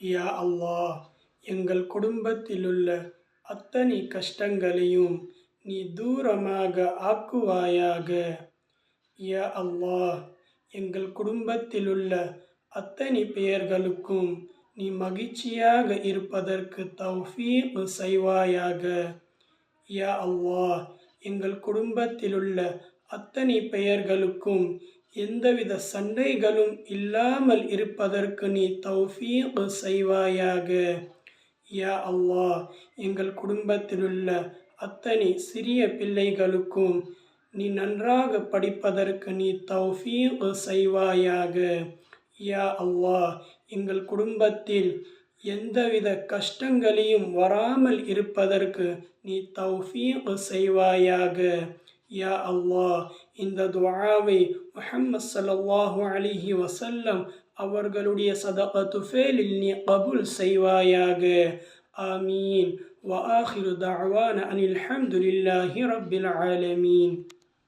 யா அல்லாஹ் எங்கள் குடும்பத்திலுள்ள அத்தனை கஷ்டங்களையும் நீ தூரமாக ஆக்குவாயாக. யா அல்லாஹ் எங்கள் குடும்பத்திலுள்ள அத்தனை பெயர்களுக்கும் நீ மகிழ்ச்சியாக இருப்பதற்கு தௌஃபீப் செய்வாயாக. யா அல்லாஹ் எங்கள் குடும்பத்திலுள்ள அத்தனை பெயர்களுக்கும் எந்தவித சண்டைகளும் இல்லாமல் இருப்பதற்கு நீ தௌஃபீக் செய்வாயாக. யா அல்லாஹ் எங்கள் குடும்பத்திலுள்ள அத்தனை சிறிய பிள்ளைகளுக்கும் நீ நன்றாக படிப்பதற்கு நீ தௌஃபீக் செய்வாயாக. யா அல்லாஹ் எங்கள் குடும்பத்தில் எந்தவித கஷ்டங்களையும் வராமல் இருப்பதற்கு நீ தௌஃபீக் செய்வாயாக. யா அல்லாஹ் இந்த துஆவை முஹம்மது ஸல்லல்லாஹு அலைஹி வஸல்லம் அவர்களுடைய சதகத்து ஃபேலில் நீ கபூல் செய்வாயாக ஆமீன் وآخر دعوانا أن الحمد لله رب العالمين